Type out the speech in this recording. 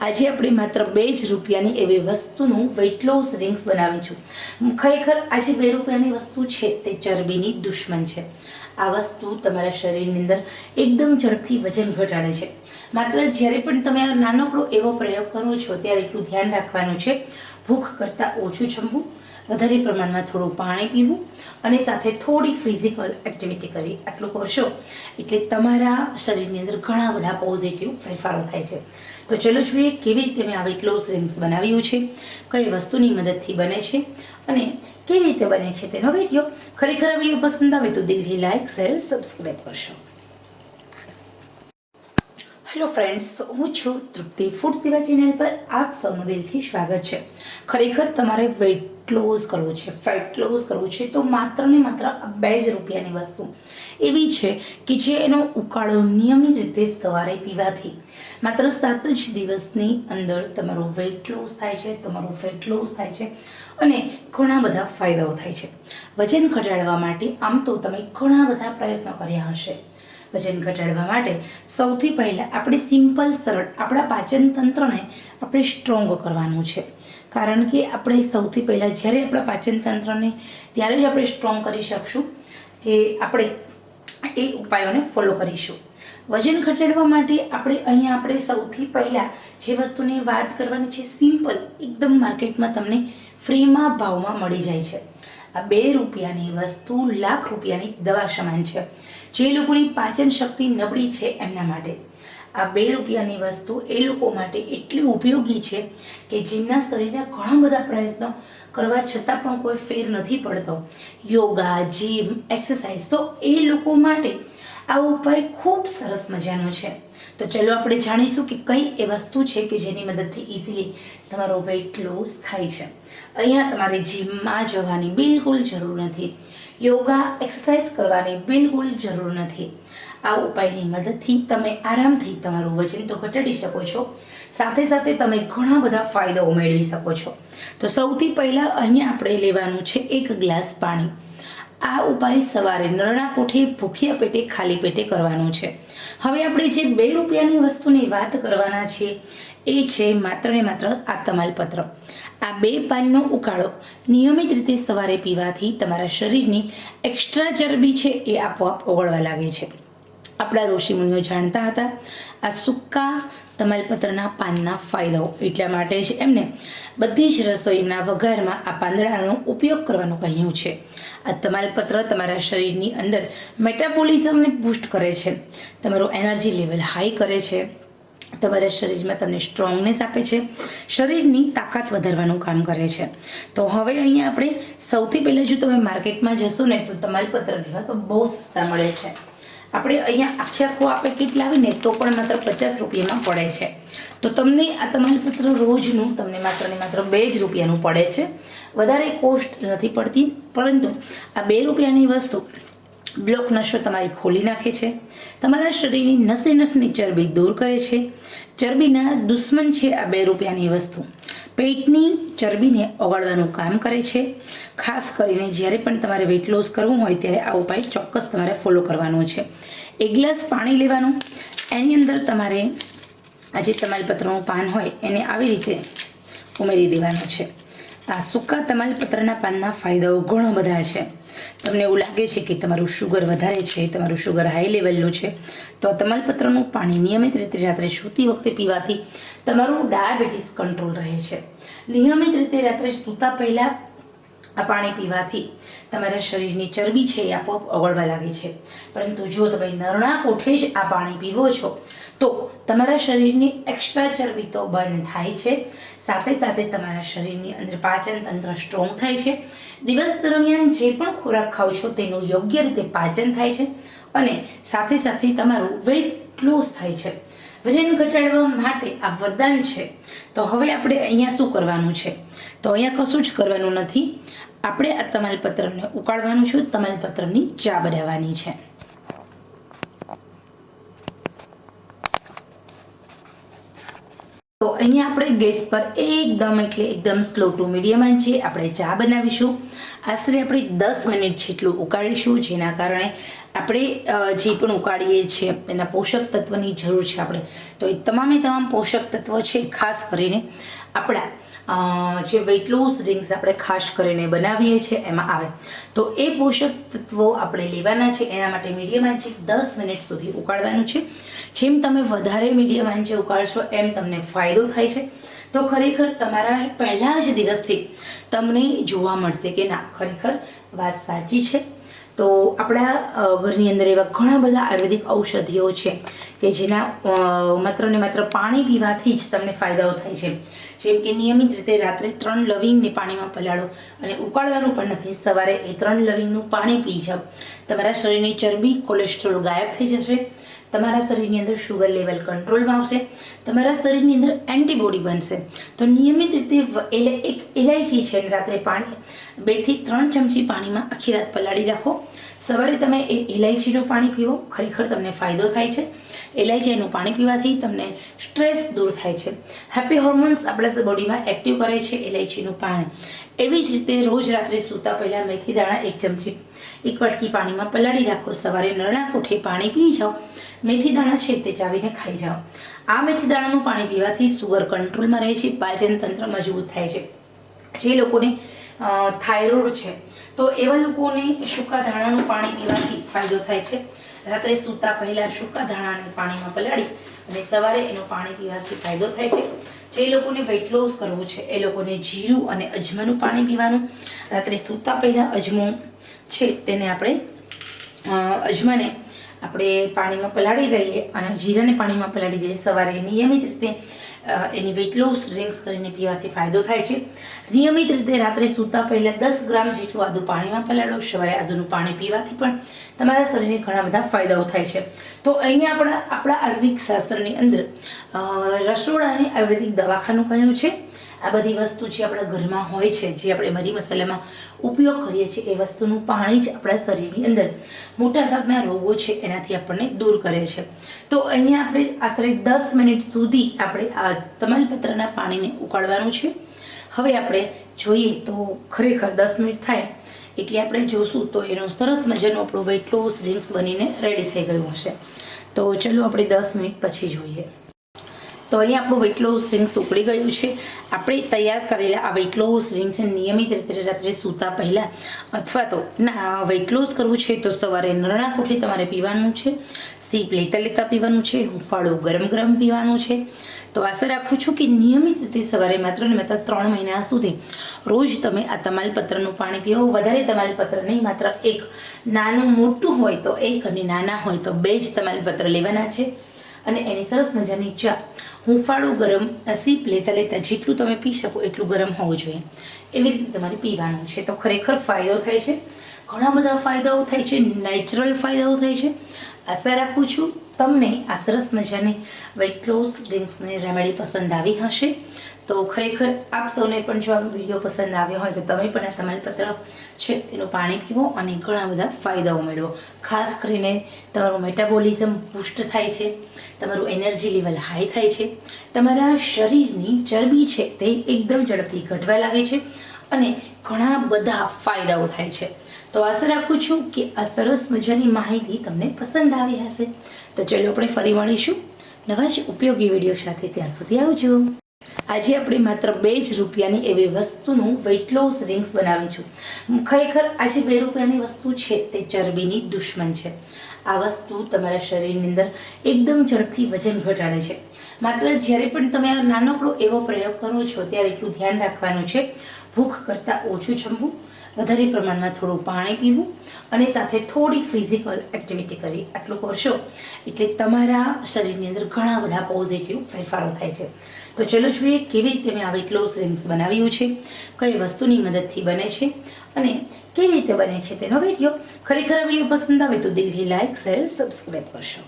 આજે આપણે માત્ર બે જ રૂપિયાની એવી વસ્તુનું વેઇટ લોસ રિંગ્સ બનાવી છું ખરેખર આજે બે રૂપિયાની વસ્તુ છે, તે ચરબીની દુશ્મન છે. આ વસ્તુ તમારા શરીરની અંદર એકદમ ઝડપથી વજન ઘટાડે છે. માત્ર જ્યારે પણ તમે નાનકડો એવો પ્રયોગ કરો છો, ત્યારે એટલું ધ્યાન રાખવાનું છે. ભૂખ કરતાં ઓછું જમવું, વધારે પ્રમાણમાં થોડું પાણી પીવું અને સાથે થોડી ફિઝિકલ એક્ટિવિટી કરવી. આટલું કરશો એટલે તમારા શરીરની અંદર ઘણા બધા પોઝિટિવ ફેરફારો થાય છે. તો ચલો જોઈએ કેવી રીતે મેં આવી ક્લોઝ રિંગ્સ બનાવ્યું છે, કઈ વસ્તુની મદદથી બને છે અને કેવી રીતે બને છે તેનો વીડિયો ખરેખર આ વીડિયો પસંદ આવે તો દિલથી લાઇક શેર સબસ્ક્રાઈબ કરશો. હેલો ફ્રેન્ડ્સ, હું છું તૃપ્તિ ફૂડ સેવા ચેનલ પર આપ સૌનું દિલથી સ્વાગત છે. ખરેખર તમારે વેઇટ લોસ કરવું છે ફેટ લોસ કરવું છે, તો માત્ર ને માત્ર બે જ રૂપિયાની વસ્તુ. એવી છે કે જે એનો ઉકાળો નિયમિત રીતે સવારે પીવાથી. માત્ર સાત જ દિવસની અંદર તમારું વેઇટ લોસ થાય છે, તમારું ફેટ લોસ થાય છે અને ઘણા બધા ફાયદાઓ થાય છે. વજન ઘટાડવા માટે આમ તો તમે ઘણા બધા પ્રયત્નો કર્યા હશે. વજન ઘટાડવા માટે સૌથી પહેલાં આપણે સિમ્પલ, સરળ આપણા પાચન તંત્રને આપણે સ્ટ્રોંગ કરવાનું છે. કારણ કે આપણે સૌથી પહેલાં જ્યારે આપણા પાચન તંત્રને ત્યારે જ આપણે સ્ટ્રોંગ કરી શકશું કે આપણે એ ઉપાયોને ફોલો કરીશું. વજન ઘટાડવા માટે આપણે અહીંયા આપણે સૌથી પહેલાં જે વસ્તુની વાત કરવાની છે સિમ્પલ એકદમ માર્કેટમાં તમને ફ્રીમાં ભાવમાં મળી જાય છે. આ બે રૂપિયાની વસ્તુ લાખ રૂપિયાની દવા સમાન છે. જે લોકોની પાચન શક્તિ નબળી છે એમના માટે. આ બે રૂપિયાની વસ્તુ એ લોકો માટે એટલી ઉપયોગી છે કે જેમના શરીરના ઘણા બધા પ્રયત્નો કરવા છતાં પણ કોઈ ફેર નથી પડતો. યોગા જીમ એક્સરસાઇઝ તો એ લોકો માટે આ ઉપાય ખૂબ સરસ મજાનો છે. તો ચલો આપણે જાણીશું કે કઈ એ વસ્તુ છે કે જેની મદદથી ઇઝીલી તમારો વેઇટ લોસ થાય છે. અહીંયા તમારે જીમમાં જવાની બિલકુલ જરૂર નથી. યોગા એક્સરસાઇઝ કરવાની બિલકુલ જરૂર નથી. આ ઉપાયની મદદથી તમે આરામથી તમારું વજન તો ઘટાડી શકો છો. સાથે સાથે તમે ઘણા બધા ફાયદાઓ મેળવી શકો છો. તો સૌથી પહેલાં અહીંયા આપણે લેવાનું છે એક ગ્લાસ પાણી. આ ઉપાય સવારે નરણા કોઠે ભૂખ્યા પેટે ખાલી પેટે કરવાનો છે. હવે આપણે જે બે રૂપિયાની વસ્તુની વાત કરવાના છીએ એ છે માત્ર ને માત્ર આ તમાલપત્ર. આ બે પાનનો ઉકાળો નિયમિત રીતે સવારે પીવાથી તમારા શરીરની એક્સ્ટ્રા ચરબી છે એ આપોઆપ ઓગળવા લાગે છે. આપણા ઋષિમુનિઓ જાણતા હતા, આ સૂકા તમાલપત્રના પાનના ફાયદાઓ એટલા માટે જ એમને બધી જ રસોઈના વઘારમાં આ પાંદડાનો ઉપયોગ કરવાનું કહ્યું છે. આ તમાલપત્ર તમારા શરીરની અંદર મેટાબોલિઝમને બૂસ્ટ કરે છે. તમારું એનર્જી લેવલ હાઈ કરે છે. તમારા શરીરમાં તમને સ્ટ્રોંગનેસ આપે છે. શરીરની તાકાત વધારવાનું કામ કરે છે. તો હવે અહીંયા આપણે સૌથી પહેલાં જો તમે માર્કેટમાં જશો ને, તો તમાલપત્ર લેવા તો બહુ સસ્તા મળે છે. આપણે અહીંયા આખે આખું આપણે કીટ લાવીને તો પણ માત્ર પચાસ રૂપિયામાં પડે છે. તો તમને આ તમાલપત્ર રોજનું, તમને માત્ર ને માત્ર બે જ રૂપિયાનું પડે છે. વધારે કોસ્ટ નથી પડતી, પરંતુ આ બે રૂપિયાની વસ્તુ બ્લોક નસો તમારી ખોલી નાખે છે. તમારા શરીરની નસે નસની ચરબી દૂર કરે છે. ચરબીના દુશ્મન છે આ બે રૂપિયાની વસ્તુ. પેટની ચરબીને ઓગાળવાનું કામ કરે છે. ખાસ કરીને જ્યારે પણ તમારે વેઇટ લોસ કરવું હોય ત્યારે આ ઉપાય ચોક્કસ તમારે ફોલો કરવાનો છે. એક ગ્લાસ પાણી લેવાનું. એની અંદર તમારે આ જે તમાલપત્રનું પાન હોય એને આવી રીતે ઉમેરી દેવાનું છે. આ સૂકા તમાલપત્રના પાનના ફાયદાઓ ઘણા બધા છે. તમને એવું લાગે છે કે તમારું શુગર વધારે છે, તમારું શુગર હાઈ લેવલનું છે, તો તમાલપત્રનું પાણી નિયમિત રીતે રાત્રે સૂતી વખતે પીવાથી તમારું ડાયાબિટીસ કંટ્રોલ રહે છે. નિયમિત રીતે રાત્રે સૂતા પહેલાં આ પાણી પીવાથી તમારા શરીરની ચરબી છે એ આપોઆપ ઓગળવા લાગે છે. પરંતુ જો તમે નરણા કોઠે જ આ પાણી પીવો છો, તો તમારા શરીરની એક્સ્ટ્રા ચરબી તો બંધ થાય છે. સાથે સાથે તમારા શરીરની અંદર પાચન તંત્ર સ્ટ્રોંગ થાય છે. દિવસ દરમિયાન જે પણ ખોરાક ખાઓ છો તેનું યોગ્ય રીતે પાચન થાય છે અને સાથે સાથે તમારું વેઇટ લોસ થાય છે. વજન ઘટાડવા માટે આ વરદાન છે. તો હવે આપણે અહીંયા શું કરવાનું છે? તો અહીંયા કશું જ કરવાનું નથી. આપણે આ તમાલપત્રને ઉકાળવાનું છે, તમાલપત્રની ચા બનાવવાની છે. તો અહીંયા આપણે ગેસ પર એકદમ એટલે એકદમ સ્લો ટુ મીડિયમ છે. આપણે ચા બનાવીશું. આશરે આપણે દસ મિનિટ જેટલું ઉકાળીશું, જેના કારણે આપણે જે પણ ઉકાળીએ છીએ, એના પોષક તત્વની જરૂર છે આપણે. તો એ તમામે તમામ પોષક તત્વો છે ખાસ કરીને આપણા જે વેઇટ લોસ ડ્રિંક્સ આપણે ખાસ કરીને બનાવીએ છીએ, એમાં આવે. તો એ પોષક તત્વો આપણે લેવાના છે, એના માટે મીડિયમ આંચે દસ મિનિટ સુધી ઉકાળવાનું છે. જેમ તમે વધારે મીડિયમ આંચે ઉકાળશો, એમ તમને ફાયદો થાય છે. તો ખરેખર તમારા પહેલા જ દિવસથી તમને જોવા મળશે કે ના, ખરેખર વાત સાચી છે. તો આપણા ઘરની અંદર એવા ઘણા બધા આયુર્વેદિક ઔષધિઓ છે કે જેના માત્ર ને માત્ર પાણી પીવાથી જ તમને ફાયદાઓ થાય છે. જેમ કે નિયમિત રીતે રાત્રે ત્રણ લવિંગને પાણીમાં પલાળો અને ઉકાળવાનું પણ નથી. સવારે એ ત્રણ લવિંગનું પાણી પી જાઓ. તમારા શરીરની ચરબી, કોલેસ્ટ્રોલ ગાયબ થઈ જશે. તમારા શરીરની અંદર શુગર લેવલ કંટ્રોલમાં આવશે, તમારા શરીરની અંદર એન્ટીબોડી બનશે. તો નિયમિત રીતે એક ઇલાયચી છે રાત્રે પાણી બેથી ત્રણ ચમચી પાણીમાં આખી રાત પલાળી રાખો. સવારે તમે એ ઇલાયચીનું પાણી પીવો, ખરેખર તમને ફાયદો થાય છે. ઇલાયચીનું પાણી પીવાથી તમને સ્ટ્રેસ દૂર થાય છે. હેપી હોર્મોન્સ આપણા બોડીમાં એક્ટિવ કરે છે ઇલાયચીનું પાણી. એવી જ રીતે રોજ રાત્રે સૂતા પહેલાં મેથી દાણા એક ચમચી, એક વાટકી પાણીમાં પલાળી રાખો. સવારે નરણા કોઠે પાણી પી જાઓ. મેથી દાણા છે તે ચાવીને ખાઈ જાઓ. આ મેથી દાણાનું પાણી પીવાથી સુગર કંટ્રોલમાં રહે છે પાચન તંત્ર મજબૂત થાય છે. જે લોકોને થાઇરોઇડ છે તો એવા લોકોને સૂકા ધાણાનું પાણી પીવાથી ફાયદો થાય છે. રાત્રે સૂતા પહેલાં સૂકા ધાણાને પાણીમાં પલાળી અને સવારે એનું પાણી પીવાથી ફાયદો થાય છે. જે લોકોને વેઇટ લોસ કરવું છે, એ લોકોને જીરું અને અજમાનું પાણી પીવાનું. રાત્રે સૂતા પહેલાં અજમો છે, તેને આપણે અજમાને આપણે પાણીમાં પલાળી દઈએ અને જીરાને પાણીમાં પલાળી દઈએ. સવારે નિયમિત રીતે એની વેઇટ લોસ ડ્રિંક્સ કરીને પીવાથી ફાયદો થાય છે. નિયમિત રીતે રાત્રે સૂતા પહેલાં દસ ગ્રામ જેટલું આદુ પાણીમાં પલાળો, સવારે આદુનું પાણી પીવાથી પણ તમારા શરીરને ઘણા બધા ફાયદાઓ થાય છે. તો અહીંયા આપણા આપણા આયુર્વેદિક શાસ્ત્રની અંદર રસોડાને આયુર્વેદિક દવાખાનું કહ્યું છે. આ બધી વસ્તુ જે આપણા ઘરમાં હોય છે, જે આપણે મરી મસાલામાં ઉપયોગ કરીએ છીએ, એ વસ્તુનું પાણી જ આપણા શરીરની અંદર મોટાભાગના રોગો છે, એનાથી આપણને દૂર કરે છે. તો અહીંયા આપણે આશરે દસ મિનિટ સુધી આપણે આ તમાલપત્રના પાણીને ઉકાળવાનું છે. હવે આપણે જોઈએ તો ખરેખર દસ મિનિટ થાય એટલે આપણે જોશું તો એનું સરસ મજાનો આપણું વેટ લોસ ડ્રિંક્સ બનીને રેડી થઈ ગયું હશે. તો ચલો આપણે દસ મિનિટ પછી જોઈએ. તો અહીંયા આપણું વેટ લોસ ડ્રિંક્સ ઉકળી ગયું છે. આપણે તૈયાર કરેલા આ વેટ લોસ છે નિયમિત રીતે રાત્રે સૂતા પહેલાં અથવા તો ના વેટ લોસ કરવું છે તો સવારે નરણા કોઠી તમારે પીવાનું છે સીપ લેતા લેતા પીવાનું છે, હુંફાળું ગરમ ગરમ પીવાનું છે. તો આશા રાખું છું કે નિયમિત રીતે સવારે માત્ર ને માત્ર ત્રણ મહિના સુધી રોજ તમે આ તમાલપત્રનું પાણી પીવો વધારે તમાલપત્ર નહીં, માત્ર એક નાનું મોટું હોય તો એક અને નાના હોય તો બે જ તમાલપત્ર લેવાના છે. અને એની સરસ મજાની ચા. હુંફાળું ગરમ સીપ લેતા લેતા જેટલું તમે પી શકો એટલું ગરમ હોવું જોઈએ. એવી રીતે તમારે પીવાનું છે. તો ખરેખર ફાયદો થાય છે. ઘણા બધા ફાયદાઓ થાય છે. નેચરલ ફાયદાઓ થાય છે. આશા રાખું છું તમને આ સરસ મજાની વેઇટ લોસ ડ્રિંક્સની રેમેડી પસંદ આવી હશે. તો ખરેખર આપ સૌને પણ જો આ વીડિયો પસંદ આવ્યો હોય તો તમે પણ આ તમાલપત્ર છે એનું પાણી પીવો અને ઘણા બધા ફાયદાઓ મેળવો. ખાસ કરીને તમારું મેટાબોલિઝમ પુષ્ટ થાય છે, તમારું એનર્જી લેવલ હાઈ થાય છે, તમારા શરીરની ચરબી છે તે એકદમ ઝડપથી ઘટવા લાગે છે અને ઘણા બધા ફાયદાઓ થાય છે. તો આશા રાખું છું કે આ સરસ મજાની માહિતી તમને પસંદ આવી હશે. તો ચલો આપણે ફરી મળીશું. નવા જ ઉપયોગી વીડિયો સાથે ત્યાં સુધી આવજો. આજે આપણે માત્ર બે જ રૂપિયાની એવી વસ્તુનું વેઇટ લોસ રિંગ્સ બનાવીશું. ખરેખર આજે બે રૂપિયાની વસ્તુ છે તે ચરબીની દુશ્મન છે. આ વસ્તુ તમારા શરીરની અંદર એકદમ ઝડપથી વજન ઘટાડે છે. માત્ર જ્યારે પણ તમે આ નાનકડો એવો પ્રયોગ કરો છો, ત્યારે એટલું ધ્યાન રાખવાનું છે. ભૂખ કરતાં ઓછું જમવું વધારે પ્રમાણમાં થોડું પાણી પીવું અને સાથે થોડી ફિઝિકલ એક્ટિવિટી કરવી આટલું કરશો એટલે તમારા શરીરની અંદર ઘણા બધા પોઝિટિવ ફેરફારો થાય છે. તો ચલો જોઈએ કેવી રીતે મેં આવી ક્લોઝ રિંગ્સ બનાવ્યું છે, કઈ વસ્તુની મદદથી બને છે અને કેવી રીતે બને છે તેનો વીડિયો ખરેખર આ વીડિયો પસંદ આવે તો દિલથી લાઇક શેર સબસ્ક્રાઈબ કરશો.